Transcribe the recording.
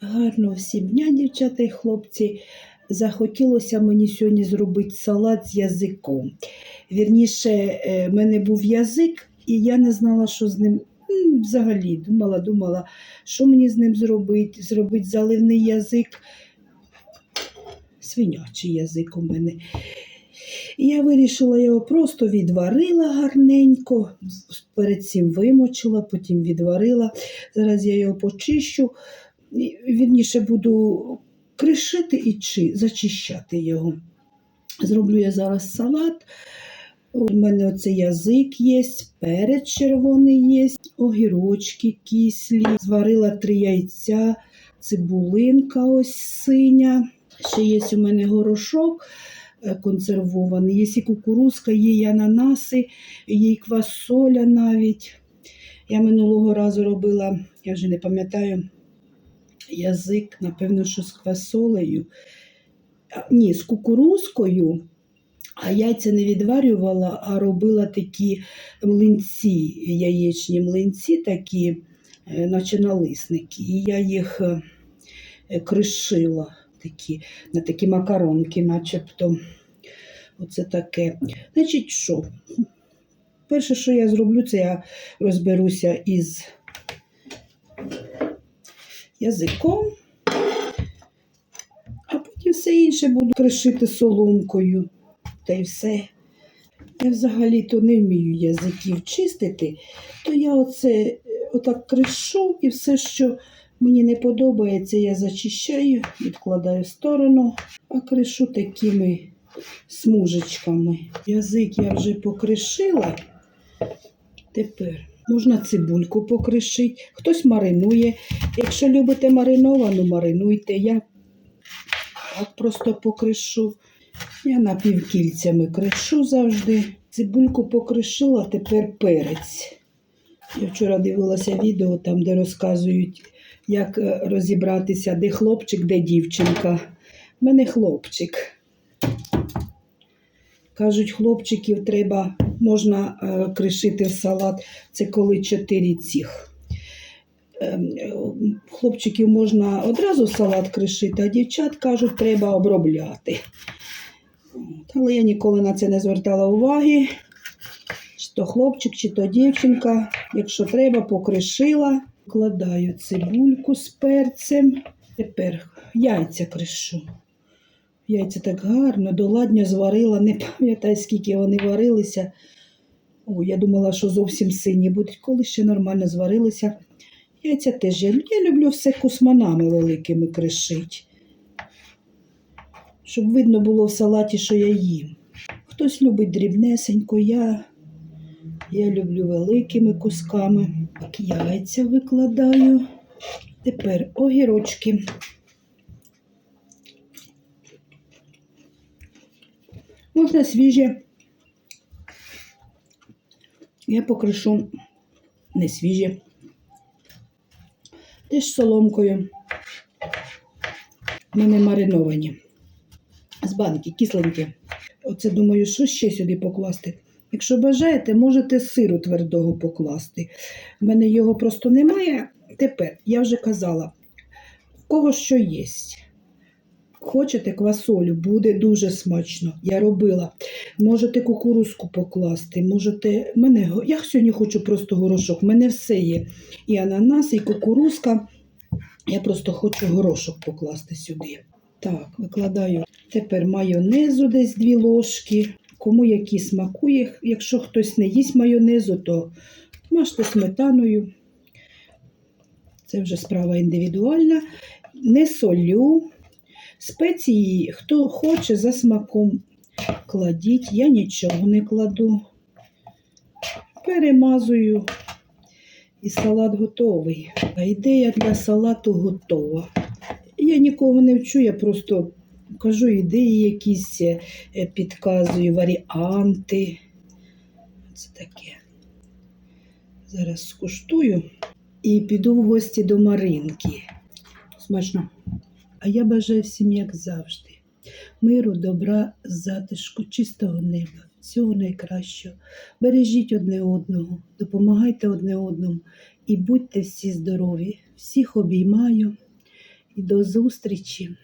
Гарного всім дня, дівчата і хлопці. Захотілося мені сьогодні зробити салат з язиком. Вірніше, е, в мене був язик, і я не знала, що з ним. Взагалі думала, думала, що мені з ним зробити. Зробити заливний язик, свинячий язик у мене. Я вирішила його просто відварила гарненько, перед цим вимочила, потім відварила. Зараз я його почищу. Вірніше буду кришити і чи, зачищати його. Зроблю я зараз салат. У мене оце язик є, перець червоний є, огірочки кислі, зварила три яйця, цибулинка ось синя. Ще є у мене горошок е, консервований, є і кукурузка, є і ананаси, є і квасоля навіть. Я минулого разу робила, я вже не пам'ятаю, язик, напевно, що з квасолею. Ні, з кукурузкою. А яйця не відварювала, а робила такі млинці, яєчні млинці, такі, наче налисники. І я їх е, кришила такі, на такі макаронки, начебто. Оце таке. Значить, що? Перше, що я зроблю, це я розберуся із язиком, а потім все інше буду кришити соломкою. Та й все. Я взагалі-то не вмію язиків чистити, то я оце е, отак кришу і все, що мені не подобається, я зачищаю, відкладаю в сторону, а кришу такими смужечками. Язик я вже покришила. Тепер можна цибульку покришити. Хтось маринує. Якщо любите мариновану, маринуйте. Я так просто покришу. Я напівкільцями кришу завжди. Цибульку покришила, тепер перець. Я вчора дивилася відео, там, де розказують, як е, розібратися, де хлопчик, де дівчинка. У мене хлопчик. Кажуть, хлопчиків треба, можна е, кришити в салат, це коли чотири цих. Ем, Хлопчиків можна одразу салат кришити, а дівчат кажуть, треба обробляти. Але я ніколи на це не звертала уваги. Чи то хлопчик, чи то дівчинка. Якщо треба, покришила. Вкладаю цибульку з перцем. Тепер яйця кришу. Яйця так гарно, доладньо зварила. Не пам'ятаю, скільки вони варилися. О, я думала, що зовсім сині будуть, коли ще нормально зварилися. Яйця теж я, я люблю все кусманами великими кришить щоб видно було в салаті, що я їм. Хтось любить дрібнесенько, я, я люблю великими кусками. Так, яйця викладаю. Тепер огірочки. Можна свіжі. Я покришу не свіжі. Теж соломкою. Мене мариновані з банки, кисленькі. Оце думаю, що ще сюди покласти. Якщо бажаєте, можете сиру твердого покласти. У мене його просто немає. Тепер, я вже казала, в кого що є. Хочете квасолю, буде дуже смачно. Я робила. Можете кукурузку покласти, можете. Мене... Я сьогодні хочу просто горошок. У мене все є. І ананас, і кукурузка. Я просто хочу горошок покласти сюди. Так, викладаю Тепер майонезу десь дві ложки. Кому які смакує. Якщо хтось не їсть майонезу, то мажте сметаною. Це вже справа індивідуальна. Не солю. Спеції, хто хоче за смаком кладіть. Я нічого не кладу. Перемазую. І салат готовий. А ідея для салату готова. Я нікого не вчу, я просто кажу ідеї якісь, е, підказую варіанти. Це таке. Зараз скуштую і піду в гості до Маринки. Смачно. А я бажаю всім, як завжди, миру, добра, затишку, чистого неба, всього найкращого. Бережіть одне одного, допомагайте одне одному і будьте всі здорові. Всіх обіймаю і до зустрічі!